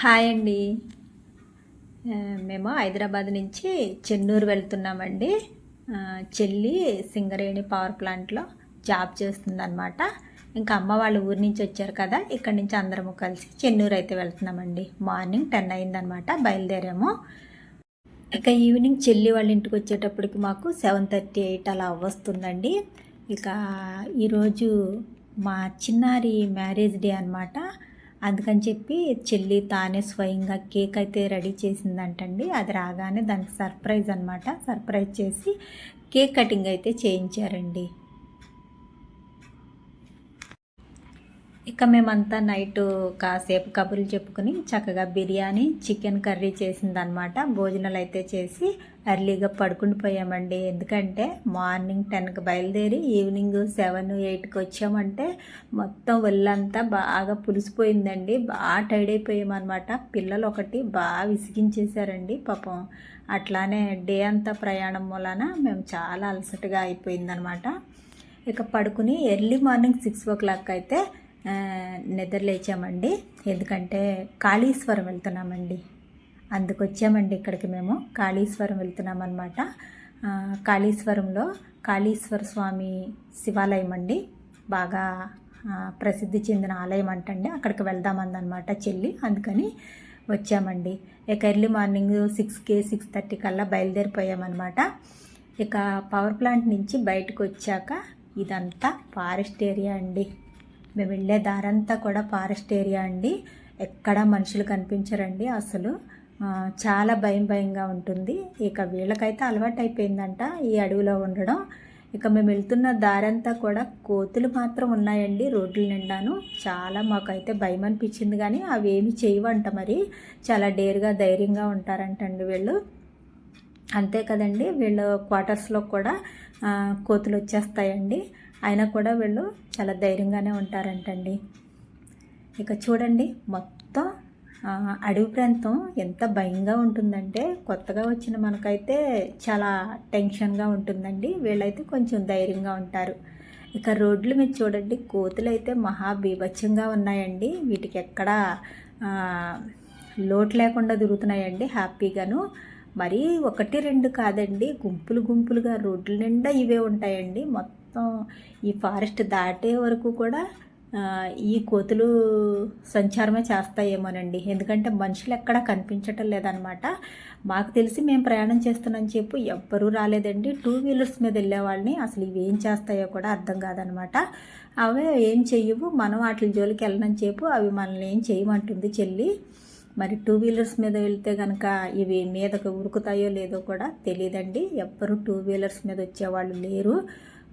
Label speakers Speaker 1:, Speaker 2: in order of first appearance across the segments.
Speaker 1: Hi అండి. మేము హైదరాబాద్ నుంచి చెన్నూరు వెళ్తున్నామండి. చెల్లి సింగరేణి పవర్ ప్లాంట్లో జాబ్ చేస్తుందన్నమాట. ఇంకా అమ్మ వాళ్ళు ఊరి నుంచి వచ్చారు కదా ఇక్కడి నుంచి అందరము కలిసి చెన్నూరు అయితే వెళ్తున్నామండి. మార్నింగ్ టెన్ అయిందనమాట బయలుదేరాము. ఇక ఈవినింగ్ చెల్లి వాళ్ళ ఇంటికి వచ్చేటప్పటికి మాకు సెవెన్ థర్టీ ఎయిట్ అలా వస్తుందండి. ఇక ఈరోజు మా చిన్నారి మ్యారేజ్ డే అనమాట అందుకని చెప్పి చెల్లి తానే స్వయంగా కేక్ అయితే రెడీ చేసిందంటండి. అది రాగానే దానికి సర్ప్రైజ్ అనమాట సర్ప్రైజ్ చేసి కేక్ కటింగ్ అయితే చేయించారండి. ఇక మేమంతా నైట్ కాసేపు కబుర్లు చెప్పుకుని చక్కగా బిర్యానీ చికెన్ కర్రీ చేసిందనమాట భోజనాలు అయితే చేసి ఎర్లీగా పడుకుని పోయామండి. ఎందుకంటే మార్నింగ్ టెన్కి బయలుదేరి ఈవినింగ్ సెవెన్ ఎయిట్కి వచ్చామంటే మొత్తం ఒళ్ళంతా బాగా పులిసిపోయిందండి. బాగా టైర్డ్ అయిపోయామన్నమాట. పిల్లలు ఒకటి బాగా విసిగించేశారండి పాపం. అట్లానే డే అంతా ప్రయాణం వలన మేము చాలా అలసటగా అయిపోయిందనమాట ఇక పడుకుని early morning six o'clock అయితే నిద్రలేచామండి నిద్ర లేచామండి. ఎందుకంటే కాళీశ్వరం వెళ్తున్నామండి. అందుకు వచ్చామండి ఇక్కడికి మేము. కాళీశ్వరం వెళ్తున్నాం అనమాట కాళీశ్వరంలో కాళీశ్వర స్వామి శివాలయం అండి. బాగా ప్రసిద్ధి చెందిన ఆలయం అంటండి. అక్కడికి వెళ్దామందనమాట చెల్లి. అందుకని వచ్చామండి. ఇక ఎర్లీ మార్నింగ్ సిక్స్కి సిక్స్ థర్టీ కల్లా బయలుదేరిపోయామన్నమాట. ఇక పవర్ ప్లాంట్ నుంచి బయటకు వచ్చాక ఇదంతా ఫారెస్ట్ ఏరియా అండి. మేము వెళ్ళే దారంతా కూడా ఫారెస్ట్ ఏరియా అండి. ఎక్కడ మనుషులు కనిపించరండి అసలు. చాలా భయం భయంగా ఉంటుంది. ఇక వీళ్ళకైతే అలవాటు అయిపోయిందంట ఈ అడవిలో ఉండడం. ఇక మేము వెళ్తున్న దారంతా కూడా కోతులు మాత్రం ఉన్నాయండి రోడ్ల నిండాను. చాలా మాకైతే భయం అనిపించింది కానీ అవి ఏమి చేయవంట మరి. చాలా డేర్గా ధైర్యంగా ఉంటారంటండి వీళ్ళు. అంతే కదండి. వీళ్ళు క్వార్టర్స్లో కూడా కోతులు వచ్చేస్తాయండి. అయినా కూడా వీళ్ళు చాలా ధైర్యంగానే ఉంటారంటండి. ఇక చూడండి మొత్తం అడవి ప్రాంతం ఎంత భయంగా ఉంటుందంటే కొత్తగా వచ్చిన మనకైతే చాలా టెన్షన్గా ఉంటుందండి. వీళ్ళైతే కొంచెం ధైర్యంగా ఉంటారు. ఇక రోడ్లు మీరు చూడండి కోతులు అయితే మహా బీభత్సంగా ఉన్నాయండి. వీటికి ఎక్కడ లోటు లేకుండా తిరుగుతున్నాయండి హ్యాపీగాను. మరీ ఒకటి రెండు కాదండి గుంపులు గుంపులుగా రోడ్ల నిండా ఇవే ఉంటాయండి. మొత్తం మొత్తం ఈ ఫారెస్ట్ దాటే వరకు కూడా ఈ కోతులు సంచారమే చేస్తాయేమోనండి. ఎందుకంటే మనుషులు ఎక్కడా కనిపించటం లేదనమాట. మాకు తెలిసి మేము ప్రయాణం చేస్తున్నాం చెప్పు ఎవ్వరూ రాలేదండి. టూ వీలర్స్ మీద వెళ్ళే వాళ్ళని అసలు ఇవి ఏం చేస్తాయో కూడా అర్థం కాదనమాట. అవే ఏం చెయ్యవు మనం వాటి జోలికి వెళ్ళనని చెప్పు అవి మనల్ని ఏం చేయమంటుంది చెల్లి. మరి టూ వీలర్స్ మీద వెళ్తే కనుక ఇవి మీదకు ఉరుకుతాయో లేదో కూడా తెలియదండి. ఎవ్వరు టూ వీలర్స్ మీద వచ్చేవాళ్ళు లేరు.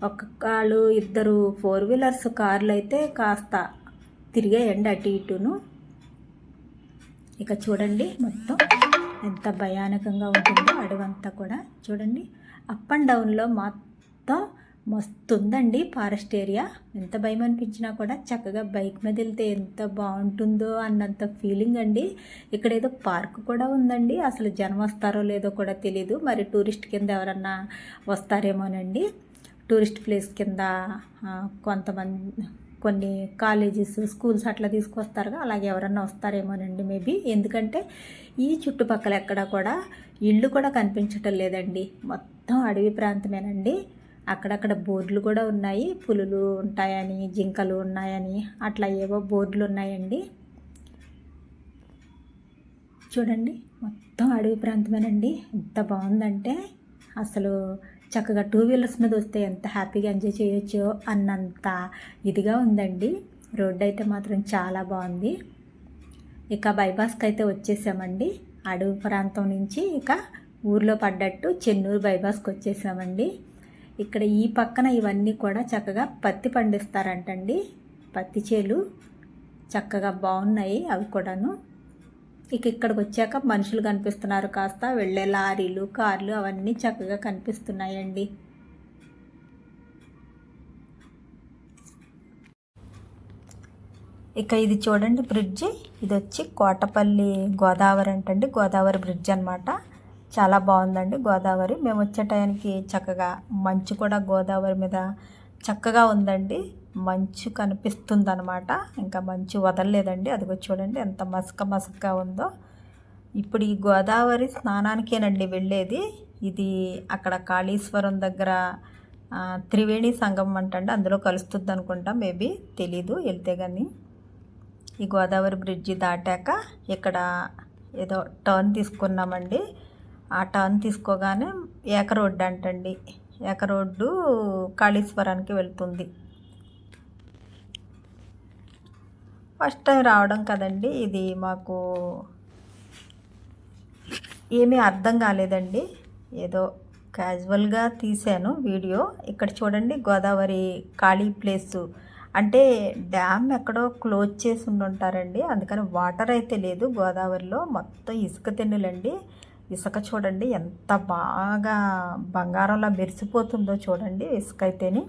Speaker 1: ఒక్కొక్కళ్ళు ఇద్దరు ఫోర్ వీలర్స్ కార్లు అయితే కాస్త తిరిగేయండి అటు ఇటును. ఇక చూడండి మొత్తం ఎంత భయానకంగా ఉంటుందో అడవంతా కూడా. చూడండి అప్ అండ్ డౌన్లో మొత్తం మస్తుందండి ఫారెస్ట్ ఏరియా. ఎంత భయం అనిపించినా కూడా చక్కగా బైక్ మీద వెళ్తే ఎంత బాగుంటుందో అన్నంత ఫీలింగ్ అండి. ఇక్కడ ఏదో పార్క్ కూడా ఉందండి. అసలు జనం వస్తారో లేదో కూడా తెలియదు మరి టూరిస్ట్ కింద ఎవరన్నా వస్తారేమోనండి. టూరిస్ట్ ప్లేస్ కింద కొంతమంది కొన్ని కాలేజెస్ స్కూల్స్ అట్లా తీసుకొస్తారుగా. అలాగే ఎవరన్నా వస్తారేమోనండి మేబీ ఎందుకంటే ఈ చుట్టుపక్కల ఎక్కడ కూడా ఇళ్ళు కూడా కనిపించటం లేదండి. మొత్తం అడవి ప్రాంతమేనండి. అక్కడక్కడ బోర్డులు కూడా ఉన్నాయి. పులులు ఉంటాయని జింకలు ఉన్నాయని అట్లా ఏవో బోర్డులు ఉన్నాయండి. చూడండి మొత్తం అడవి ప్రాంతమేనండి. ఎంత బాగుందంటే అసలు చక్కగా టూ వీలర్స్ మీద వస్తే ఎంత హ్యాపీగా ఎంజాయ్ చేయొచ్చో అన్నంత ఇదిగా ఉందండి. రోడ్డు అయితే మాత్రం చాలా బాగుంది. ఇక బైపాస్కి అయితే వచ్చేసామండి. అడవి ప్రాంతం నుంచి ఇక ఊర్లో పడ్డట్టు చెన్నూరు బైపాస్కి వచ్చేసామండి. ఇక్కడ ఈ పక్కన ఇవన్నీ కూడా చక్కగా పత్తి పండిస్తారంటండి. పత్తి చేలు చక్కగా బాగున్నాయి అవి కూడాను. ఇక ఇక్కడికి వచ్చాక మనుషులు కనిపిస్తున్నారు కాస్త. వెళ్ళే లారీలు కార్లు అవన్నీ చక్కగా కనిపిస్తున్నాయండి. ఇక ఇది చూడండి బ్రిడ్జి. ఇది వచ్చి కోటపల్లి గోదావరి అంటండి. గోదావరి బ్రిడ్జ్ అనమాట చాలా బాగుందండి గోదావరి. మేము వచ్చే టైంకి చక్కగా మంచు కూడా గోదావరి మీద చక్కగా ఉందండి. మంచు కనిపిస్తుంది అనమాట ఇంకా మంచు వదలలేదండి. అదిగో చూడండి ఎంత మసక మసకగా ఉందో. ఇప్పుడు ఈ గోదావరి స్నానానికేనండి వెళ్ళేది. ఇది అక్కడ కాళీశ్వరం దగ్గర త్రివేణి సంగమం అంటండి. అందులో కలుస్తుంది అనుకుంటా మేబీ తెలీదు వెళ్తే కానీ ఈ గోదావరి బ్రిడ్జి దాటాక ఇక్కడ ఏదో టర్న్ తీసుకున్నామండి. ఆ టర్న్ తీసుకోగానే ఏక రోడ్డు అంటండి. ఏక రోడ్డు కాళీశ్వరానికి వెళ్తుంది. ఫస్ట్ టైం రావడం కదండి. ఇది మాకు ఏమీ అర్థం కాలేదండి. ఏదో క్యాజువల్గా తీశాను వీడియో. ఇక్కడ చూడండి గోదావరి ఖాళీ ప్లేసు. అంటే డ్యామ్ ఎక్కడో క్లోజ్ చేసి ఉండుంటారండి. అందుకని వాటర్ అయితే లేదు గోదావరిలో. మొత్తం ఇసుక తెన్నులండి. ఇసుక చూడండి ఎంత బాగా బంగారంలా మెరిసిపోతుందో చూడండి ఇసుక అయితేనే.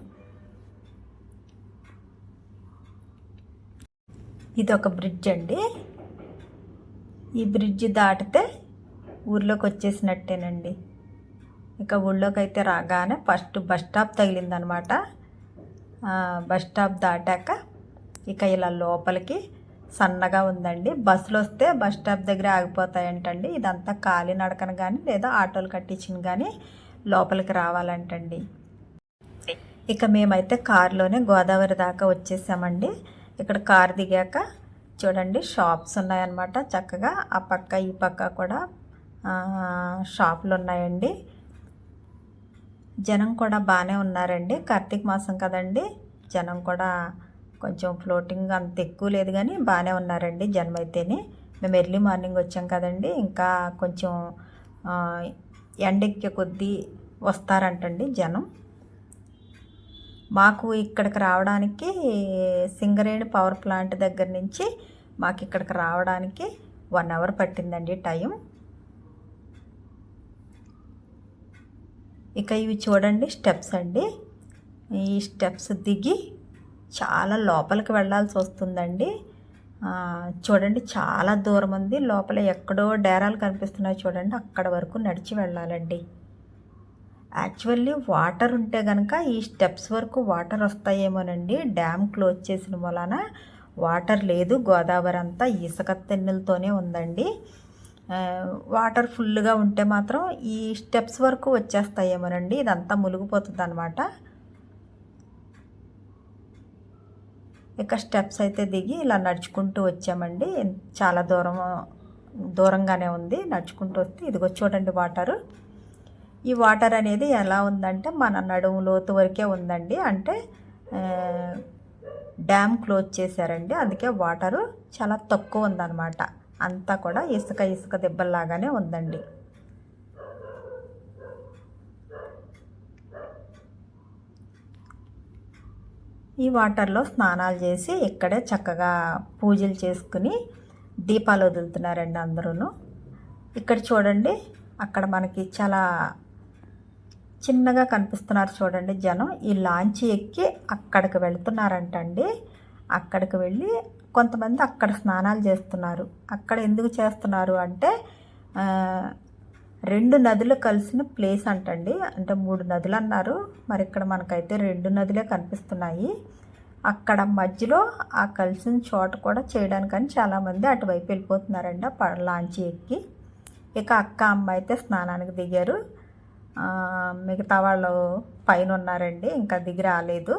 Speaker 1: ఇది ఒక బ్రిడ్జ్ అండి. ఈ బ్రిడ్జ్ దాటితే ఊర్లోకి వచ్చేసినట్టేనండి ఇక ఊళ్ళోకి అయితే రాగానే ఫస్ట్ బస్ స్టాప్ తగిలిందనమాట. బస్ స్టాప్ దాటాక ఇక ఇలా లోపలికి సన్నగా ఉందండి. బస్సులు వస్తే బస్ స్టాప్ దగ్గర ఆగిపోతాయంటండి. ఇదంతా ఖాళీ నడకన కానీ లేదా ఆటోలు కట్టించిన కానీ లోపలికి రావాలంటండి. ఇక మేమైతే కారులోనే గోదావరి దాకా వచ్చేసామండి. ఇక్కడ కార్ దిగాక చూడండి షాప్స్ ఉన్నాయన్నమాట. చక్కగా ఆ పక్క ఈ పక్క కూడా షాపులు ఉన్నాయండి. జనం కూడా బాగానే ఉన్నారండి. కార్తీక మాసం కదండి. జనం కూడా కొంచెం ఫ్లోటింగ్ అంత ఎక్కువ లేదు కానీ బాగానే ఉన్నారండి జనం అయితేనే మేము ఎర్లీ మార్నింగ్ వచ్చాం కదండి. ఇంకా కొంచెం ఎండెక్కే కొద్దీ వస్తారంటండి జనం. మాకు ఇక్కడికి రావడానికి సింగరేణి పవర్ ప్లాంట్ దగ్గర నుంచి మాకు ఇక్కడికి రావడానికి వన్ అవర్ పట్టిందండి టైం. ఇక ఇవి చూడండి స్టెప్స్ అండి. ఈ స్టెప్స్ దిగి చాలా లోపలికి వెళ్ళాల్సి వస్తుందండి. చూడండి చాలా దూరం ఉంది. లోపల ఎక్కడో డేరాలు కనిపిస్తున్నాయి చూడండి. అక్కడ వరకు నడిచి వెళ్ళాలండి. యాక్చువల్లీ వాటర్ ఉంటే కనుక ఈ స్టెప్స్ వరకు వాటర్ వస్తాయేమోనండి. డ్యామ్ క్లోజ్ చేసిన వలన వాటర్ లేదు. గోదావరి అంతా ఇసుక తెన్నులతోనే ఉందండి. వాటర్ ఫుల్గా ఉంటే మాత్రం ఈ స్టెప్స్ వరకు వచ్చేస్తాయేమోనండి. ఇదంతా మునిగిపోతుంది అనమాట ఇక స్టెప్స్ అయితే దిగి ఇలా నడుచుకుంటూ వచ్చామండి. చాలా దూరం దూరంగానే ఉంది. నడుచుకుంటూ వస్తే ఇదిగో చూడండి వాటరు. ఈ వాటర్ అనేది ఎలా ఉందంటే మన నడుము లోతు వరకే ఉందండి. అంటే డ్యామ్ క్లోజ్ చేశారండి. అందుకే వాటరు చాలా తక్కువ ఉందన్నమాట. అంతా కూడా ఇసుక ఇసుక దెబ్బల్లాగానే ఉందండి. ఈ వాటర్లో స్నానాలు చేసి ఇక్కడే చక్కగా పూజలు చేసుకుని దీపాలు వదులుతున్నారండి అందరూ ఇక్కడ చూడండి అక్కడ మనకి చాలా చిన్నగా కనిపిస్తున్నారు చూడండి జనం. ఈ లాంచ్ ఎక్కి అక్కడికి వెళుతున్నారంటండి. అక్కడికి వెళ్ళి కొంతమంది అక్కడ స్నానాలు చేస్తున్నారు. అక్కడ ఎందుకు చేస్తున్నారు అంటే రెండు నదులు కలిసిన ప్లేస్ అంటండి. అంటే మూడు నదులు అన్నారు. మరి ఇక్కడ మనకైతే రెండు నదులే కనిపిస్తున్నాయి. అక్కడ మధ్యలో ఆ కలిసిన చోట కూడా చేయడానికని చాలామంది అటువైపు వెళ్ళిపోతున్నారండి ఆ ప- లాంచీ ఎక్కి. ఇక అక్క అమ్మ అయితే స్నానానికి దిగారు. మిగతా వాళ్ళు పైన ఉన్నారండి ఇంకా దిగి రాలేదు.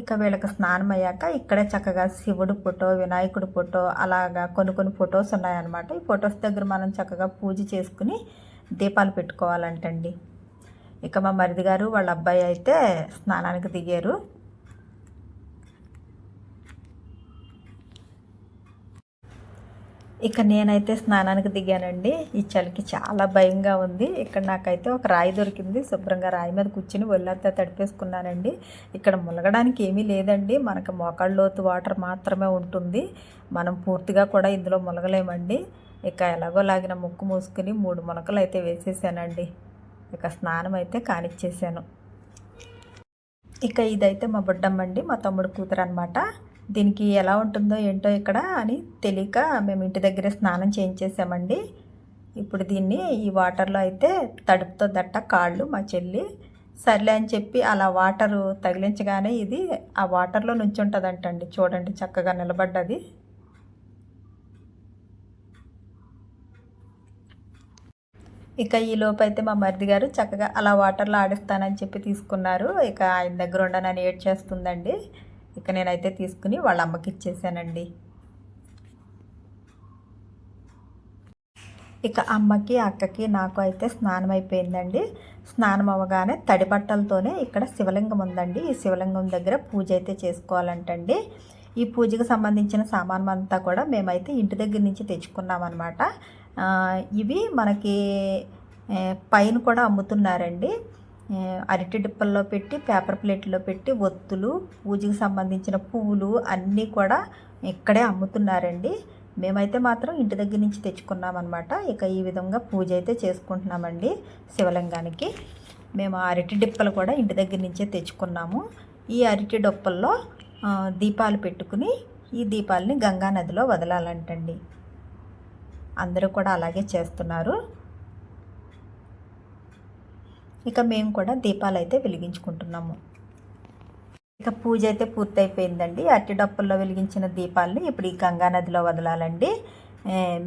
Speaker 1: ఇక వీళ్ళకి స్నానం అయ్యాక ఇక్కడే చక్కగా శివుడు ఫోటో వినాయకుడి ఫోటో అలాగా కొన్ని కొన్ని ఫొటోస్ ఉన్నాయన్నమాట. ఈ ఫొటోస్ దగ్గర మనం చక్కగా పూజ చేసుకుని దీపాలు పెట్టుకోవాలంటండి. ఇక మా మరిది గారు వాళ్ళ అబ్బాయి అయితే స్నానానికి దిగారు. ఇక నేనైతే స్నానానికి దిగానండి. ఈ చలికి చాలా భయంగా ఉంది. ఇక్కడ నాకైతే ఒక రాయి దొరికింది. శుభ్రంగా రాయి మీద కూర్చుని ఒళ్ళంతా తడిపేసుకున్నానండి. ఇక్కడ ములగడానికి ఏమీ లేదండి. మనకి మోకాళ్ళ లోతు వాటర్ మాత్రమే ఉంటుంది. మనం పూర్తిగా కూడా ఇందులో ములగలేమండి. ఇక ఎలాగో లాగిన ముక్కు మూసుకుని మూడు మొలకలు అయితే వేసేసానండి. ఇక స్నానం అయితే కానిచ్చేసాను. ఇక ఇదైతే మా బుడ్డమ్మండి. మా తమ్ముడు కూతురు అనమాట దీనికి ఎలా ఉంటుందో ఏంటో ఇక్కడ అని తెలియక మేము ఇంటి దగ్గర స్నానం చేయించేసామండి. ఇప్పుడు దీన్ని ఈ వాటర్లో అయితే తడుపుతో దట్ట కాళ్ళు మా చెల్లి. సర్లే అని చెప్పి అలా వాటరు తగిలించగానే ఇది ఆ వాటర్లో నుంచి ఉంటుందంటండి చూడండి చక్కగా నిలబడ్డది. ఇక ఈ లోపు అయితే మా మరిది గారు చక్కగా అలా వాటర్లో ఆడిస్తానని చెప్పి తీసుకున్నారు. ఇక ఆయన దగ్గర ఉండనని ఏడ్ చేస్తుందండి ఇక నేనైతే తీసుకుని వాళ్ళ అమ్మకి ఇచ్చేసానండి. ఇక అమ్మకి అక్కకి నాకు అయితే స్నానం అయిపోయిందండి స్నానం అవ్వగానే తడి బట్టలతోనే ఇక్కడ శివలింగం ఉందండి. ఈ శివలింగం దగ్గర పూజ అయితే చేసుకోవాలంటండి. ఈ పూజకు సంబంధించిన సామాన్ అంతా కూడా మేమైతే ఇంటి దగ్గర నుంచి తెచ్చుకున్నామన్నమాట. ఇవి మనకి పైన కూడా అమ్ముతున్నారండి. అరటి డిప్పల్లో పెట్టి పేపర్ ప్లేట్లో పెట్టి ఒత్తులు పూజకి సంబంధించిన పువ్వులు అన్నీ కూడా ఇక్కడే అమ్ముతున్నారండి. మేమైతే మాత్రం ఇంటి దగ్గర నుంచి తెచ్చుకున్నామన్నమాట. ఇక ఈ విధంగా పూజ అయితే చేసుకుంటున్నామండి శివలింగానికి. మేము అరటి డిప్పలు కూడా ఇంటి దగ్గర నుంచే తెచ్చుకున్నాము. ఈ అరటి డొప్పల్లో దీపాలు పెట్టుకుని ఈ దీపాలని గంగా నదిలో వదలాలంటండి. అందరూ కూడా అలాగే చేస్తున్నారు. ఇక మేము కూడా దీపాలు అయితే వెలిగించుకుంటున్నాము. ఇక పూజ అయితే పూర్తయిపోయిందండి. అట్టిడప్పుల్లో వెలిగించిన దీపాలని ఇప్పుడు ఈ గంగా నదిలో వదలాలండి.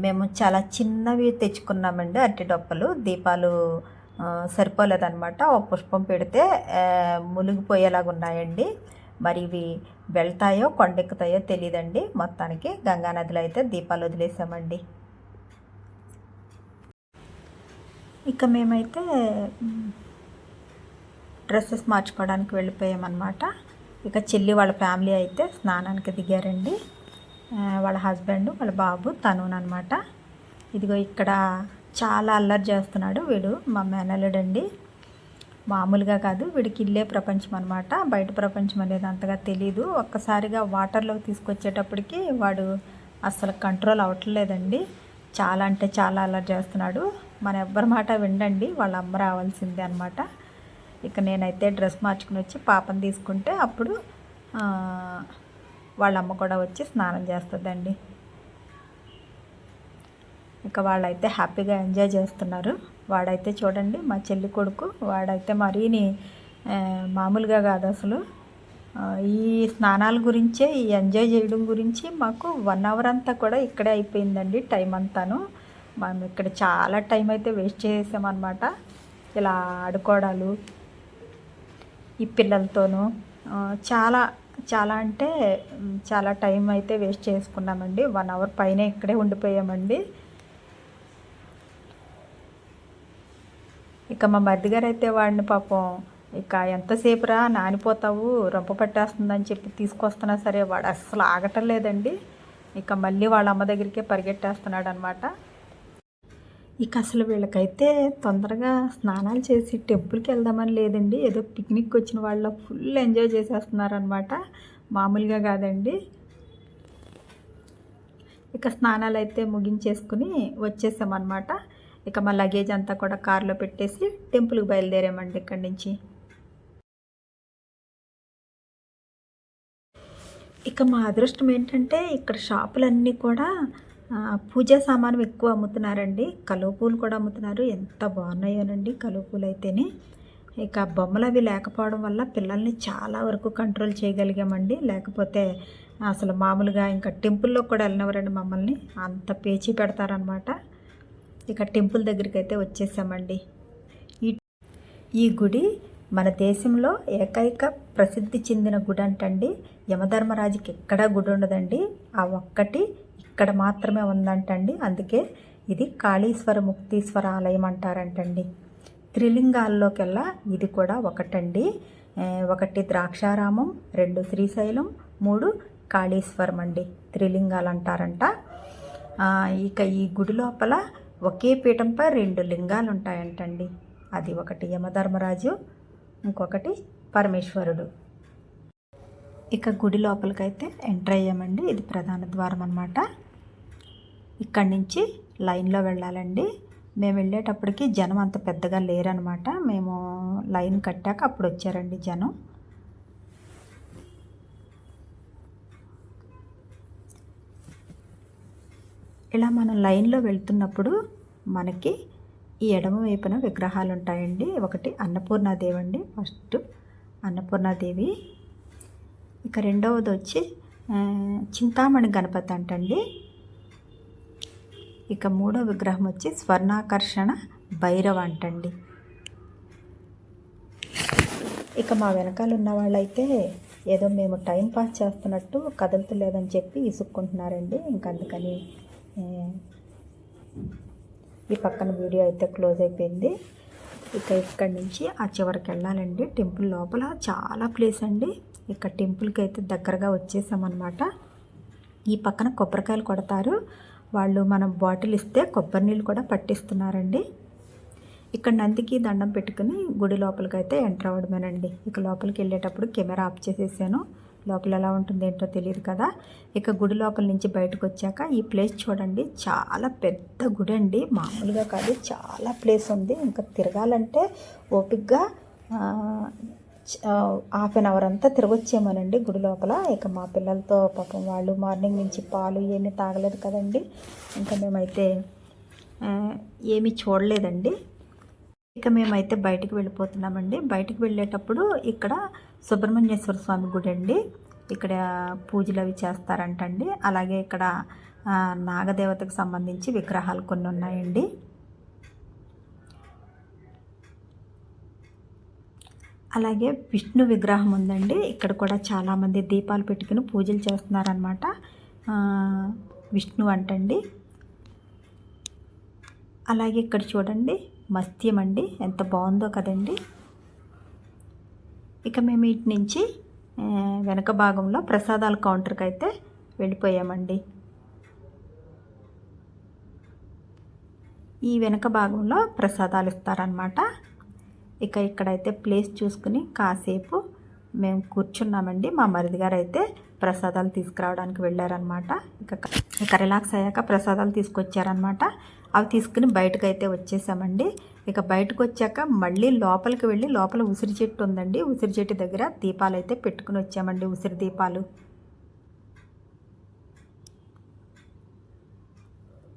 Speaker 1: మేము చాలా చిన్నవి తెచ్చుకున్నామండి అట్టిడప్పులు దీపాలు సరిపోలేదన్నమాట. ఓ పుష్పం పెడితే మునిగిపోయేలాగా ఉన్నాయండి. మరి ఇవి వెళ్తాయో కొండెక్కుతాయో తెలియదండి మొత్తానికి గంగా నదిలో అయితే దీపాలు వదిలేసామండి. ఇక మేమైతే డ్రెస్సెస్ మార్చుకోవడానికి వెళ్ళిపోయామన్నమాట. ఇక చెల్లి వాళ్ళ ఫ్యామిలీ అయితే స్నానానికి దిగారండి. వాళ్ళ హస్బెండ్ వాళ్ళ బాబు తనునమాట ఇదిగో ఇక్కడ చాలా అల్లరి చేస్తున్నాడు వీడు మా మేనల్లుడండి. మామూలుగా కాదు వీడికి ఇల్లే ప్రపంచం అనమాట బయట ప్రపంచం అనేది అంతగా తెలీదు. ఒక్కసారిగా వాటర్లోకి తీసుకొచ్చేటప్పటికి వాడు అసలు కంట్రోల్ అవ్వట్లేదండి చాలా అంటే చాలా అల్లరి చేస్తున్నాడు. మన ఎవ్వరి మాట విండండి వాళ్ళ అమ్మ రావాల్సిందే అనమాట ఇక నేనైతే డ్రెస్ మార్చుకుని వచ్చి పాపను తీసుకుంటే అప్పుడు వాళ్ళ అమ్మ కూడా వచ్చి స్నానం చేస్తుందండి. ఇక వాళ్ళైతే హ్యాపీగా ఎంజాయ్ చేస్తున్నారు. వాడైతే చూడండి మా చెల్లి కొడుకు వాడైతే మరీని మామూలుగా కాదు అసలు. ఈ స్నానాల గురించే ఈ ఎంజాయ్ చేయడం గురించి మాకు వన్ అవర్ అంతా కూడా ఇక్కడే అయిపోయిందండి టైం అంతాను. మనం ఇక్కడ చాలా టైం అయితే వేస్ట్ చేసామన్నమాట ఇలా ఆడుకోవడాలు ఈ పిల్లలతోనూ చాలా చాలా అంటే చాలా టైం అయితే వేస్ట్ చేసుకున్నామండి. వన్ అవర్ పైన ఇక్కడే ఉండిపోయామండి. ఇక మా మరిదిగారు అయితే వాడిని పాపం ఇక ఎంతసేపు రా నానిపోతావు రొంప పట్టేస్తుందని చెప్పి తీసుకొస్తున్నా సరే వాడు అస్సలు ఆగటం లేదండి. ఇక మళ్ళీ వాళ్ళ అమ్మ దగ్గరికే పరిగెట్టేస్తున్నాడు అనమాట ఇక అసలు వీళ్ళకైతే తొందరగా స్నానాలు చేసి టెంపుల్కి వెళ్దామని లేదండి. ఏదో పిక్నిక్ వచ్చిన వాళ్ళ ఫుల్ ఎంజాయ్ చేసేస్తున్నారనమాట మామూలుగా కాదండి. ఇక స్నానాలు అయితే ముగించేసుకుని వచ్చేసామన్నమాట. ఇక మా లగేజ్ అంతా కూడా కారులో పెట్టేసి టెంపుల్కి బయలుదేరామండి ఇక్కడి నుంచి. ఇక మా అదృష్టం ఏంటంటే ఇక్కడ షాపులన్నీ కూడా పూజా సామాను ఎక్కువ అమ్ముతున్నారండి. కలువ పూలు కూడా అమ్ముతున్నారు. ఎంత బాగున్నాయోనండి కలువ పూలు అయితేనే. ఇక బొమ్మలు అవి లేకపోవడం వల్ల పిల్లల్ని చాలా వరకు కంట్రోల్ చేయగలిగామండి. లేకపోతే అసలు మామూలుగా ఇంకా టెంపుల్లో కూడా వెళ్ళినవరండి మమ్మల్ని. అంత పేచీ పెడతారనమాట. ఇక టెంపుల్ దగ్గరికి అయితే వచ్చేసామండి. ఈ ఈ గుడి మన దేశంలో ఏకైక ప్రసిద్ధి చెందిన గుడి అంటండి యమధర్మరాజుకి ఎక్కడా గుడి ఉండదండి ఆ ఒక్కటి ఇక్కడ మాత్రమే ఉందంటండి. అందుకే ఇది కాళీశ్వర ముక్తీశ్వర ఆలయం అంటారంటండి. త్రిలింగాల్లోకెల్లా ఇది కూడా ఒకటండి. ఒకటి ద్రాక్షారామం రెండు శ్రీశైలం మూడు కాళీశ్వరం అండి త్రిలింగాలు అంటారంట ఇక ఈ గుడి లోపల ఒకే పీఠంపై రెండు లింగాలు ఉంటాయంటండి అది ఒకటి యమధర్మరాజు ఇంకొకటి పరమేశ్వరుడు. ఇక గుడి లోపలికైతే ఎంటర్ అయ్యామండి. ఇది ప్రధాన ద్వారం అనమాట ఇక్కడి నుంచి లైన్లో వెళ్ళాలండి. మేము వెళ్ళేటప్పటికి జనం అంత పెద్దగా లేరనమాట. మేము లైన్ కట్టాక అప్పుడు వచ్చారండి జనం. ఇలా మనం లైన్లో వెళ్తున్నప్పుడు మనకి ఈ ఎడమ వైపున విగ్రహాలు ఉంటాయండి ఒకటి అన్నపూర్ణాదేవి అండి ఫస్ట్ అన్నపూర్ణాదేవి. ఇక రెండవది వచ్చి చింతామణి గణపతి అంటండి. ఇక మూడో విగ్రహం వచ్చి స్వర్ణాకర్షణ భైరవ అంటండి. ఇక మా వెనకాల ఉన్న వాళ్ళైతే ఏదో మేము టైం పాస్ చేస్తున్నట్టు కదలతలేదని చెప్పి ఇసుక్కుంటున్నారండి. ఇంక అందుకని ఈ పక్కన వీడియో అయితే క్లోజ్ అయిపోయింది. ఇక ఇక్కడి నుంచి ఆ చివరికి వెళ్ళాలండి. టెంపుల్ లోపల చాలా ప్లేస్ అండి. ఇక టెంపుల్కి అయితే దగ్గరగా వచ్చేసామన్నమాట. ఈ పక్కన కొబ్బరికాయలు కొడతారు. వాళ్ళు మనం బాటిల్ ఇస్తే కొబ్బరి నీళ్ళు కూడా పట్టిస్తున్నారండి. ఇక్కడ నందికి దండం పెట్టుకుని గుడి లోపలికి అయితే ఎంటర్ అవ్వడమేనండి. ఇక లోపలికి వెళ్ళేటప్పుడు కెమెరా ఆఫ్ చేసేసాను. లోపల ఎలా ఉంటుంది ఏంటో తెలియదు కదా. ఇక గుడి లోపల నుంచి బయటకు వచ్చాక ఈ ప్లేస్ చూడండి. చాలా పెద్ద గుడి అండి. మామూలుగా కాదు చాలా ప్లేస్ ఉంది. ఇంకా తిరగాలంటే ఓపిక్గా హాఫ్ అన్ అవర్ అంతా తిరగొచ్చేమోనండి గుడి లోపల. ఇక మా పిల్లలతో పాపం వాళ్ళు మార్నింగ్ నుంచి పాలు ఏమీ తాగలేదు కదండి. ఇంకా మేమైతే ఏమీ చూడలేదండి. ఇక మేమైతే బయటికి వెళ్ళిపోతున్నామండి. బయటికి వెళ్ళేటప్పుడు ఇక్కడ సుబ్రహ్మణ్యేశ్వర స్వామి గుడి అండి. ఇక్కడ పూజలు అవి చేస్తారంటండి. అలాగే ఇక్కడ నాగదేవతకు సంబంధించి విగ్రహాలు కొన్ని ఉన్నాయండి. అలాగే విష్ణు విగ్రహం ఉందండి. ఇక్కడ కూడా చాలామంది దీపాలు పెట్టుకుని పూజలు చేస్తున్నారనమాట విష్ణు అంటండి. అలాగే ఇక్కడ చూడండి మస్త్యం అండి. ఎంత బాగుందో కదండి. ఇక మేము ఇటు నుంచి వెనక భాగంలో ప్రసాదాల కౌంటర్కి అయితే వెళ్ళిపోయామండి. ఈ వెనక భాగంలో ప్రసాదాలు ఇస్తారనమాట ఇక ఇక్కడైతే ప్లేస్ చూసుకుని కాసేపు మేము కూర్చున్నామండి. మా మరిది గారు అయితే ప్రసాదాలు తీసుకురావడానికి వెళ్ళారనమాట ఇక ఇక రిలాక్స్ అయ్యాక ప్రసాదాలు తీసుకొచ్చారనమాట అవి తీసుకుని బయటకు అయితే వచ్చేసామండి. ఇక బయటకు వచ్చాక మళ్ళీ లోపలికి వెళ్ళి లోపల ఉసిరి చెట్టు ఉందండి. ఉసిరి చెట్టు దగ్గర దీపాలు అయితే పెట్టుకుని వచ్చామండి. ఉసిరి దీపాలు.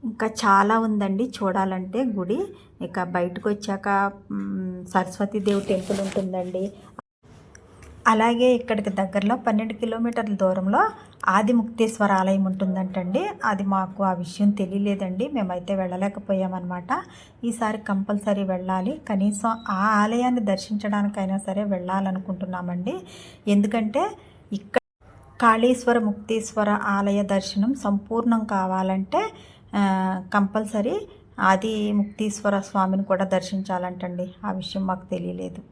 Speaker 1: ఇంకా చాలా ఉందండి చూడాలంటే గుడి. ఇక బయటకు వచ్చాక మ్, సరస్వతీదేవి టెంపుల్ ఉంటుందండి. అలాగే ఇక్కడికి దగ్గరలో పన్నెండు కిలోమీటర్ల దూరంలో ఆదిముక్తేశ్వర ఆలయం ఉంటుందంటండి. అది మాకు ఆ విషయం తెలియలేదండి. మేమైతే వెళ్ళలేకపోయామన్నమాట. ఈసారి కంపల్సరీ వెళ్ళాలి. కనీసం ఆ ఆలయాన్ని దర్శించడానికైనా సరే వెళ్ళాలనుకుంటున్నామండి. ఎందుకంటే ఇక్కడ కాళేశ్వర ముక్తేశ్వర ఆలయ దర్శనం సంపూర్ణం కావాలంటే కంపల్సరీ ఆది ముక్తీశ్వర స్వామిని కూడా దర్శించాలంటండి. ఆ విషయం మాకు తెలియలేదు.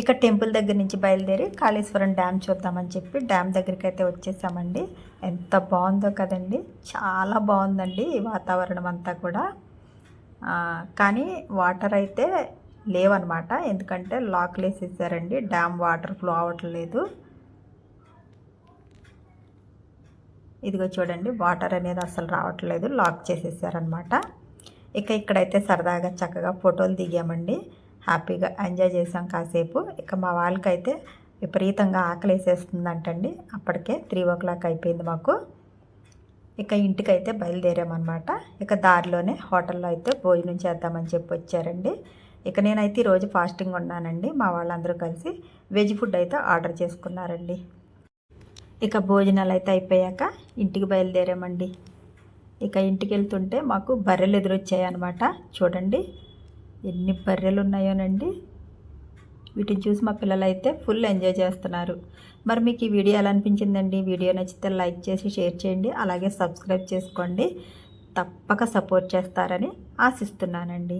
Speaker 1: ఇక టెంపుల్ దగ్గర నుంచి బయలుదేరి కాళేశ్వరం డ్యామ్ చూద్దామని చెప్పి డ్యామ్ దగ్గరికి అయితే వచ్చేసామండి. ఎంత బాగుందో కదండి. చాలా బాగుందండి ఈ వాతావరణం అంతా కూడా. కానీ వాటర్ అయితే లేవన్నమాట. ఎందుకంటే లాక్లు వేసేసారండి డ్యామ్ వాటర్ ఫ్లో అవ్వట్లేదు. ఇదిగో చూడండి వాటర్ అనేది అసలు రావట్లేదు లాక్ చేసేసారనమాట ఇక ఇక్కడైతే సరదాగా చక్కగా ఫోటోలు దిగామండి. హ్యాపీగా ఎంజాయ్ చేసాం కాసేపు. ఇక మా వాళ్ళకైతే విపరీతంగా ఆకలి వేసేస్తుందంటండి అప్పటికే త్రీ ఓ క్లాక్ అయిపోయింది మాకు. ఇక ఇంటికైతే బయలుదేరామన్నమాట. ఇక దారిలోనే హోటల్లో అయితే భోజనం చేద్దామని చెప్పి వచ్చారండి. ఇక నేనైతే ఈరోజు ఫాస్టింగ్ ఉన్నానండి. మా వాళ్ళందరూ కలిసి వెజ్ ఫుడ్ అయితే ఆర్డర్ చేసుకున్నారండి. ఇక భోజనాలు అయితే అయిపోయాక ఇంటికి బయలుదేరామండి. ఇక ఇంటికి వెళ్తుంటే మాకు బర్రెలు ఎదురొచ్చాయన్నమాట. చూడండి ఎన్ని బర్రెలు ఉన్నాయోనండి వీటిని చూసి మా పిల్లలు అయితే ఫుల్ ఎంజాయ్ చేస్తున్నారు. మరి మీకు ఈ వీడియో ఎలా అనిపించిందండి? వీడియో నచ్చితే లైక్ చేసి షేర్ చేయండి. అలాగే సబ్స్క్రైబ్ చేసుకోండి. తప్పక సపోర్ట్ చేస్తారని ఆశిస్తున్నానండి.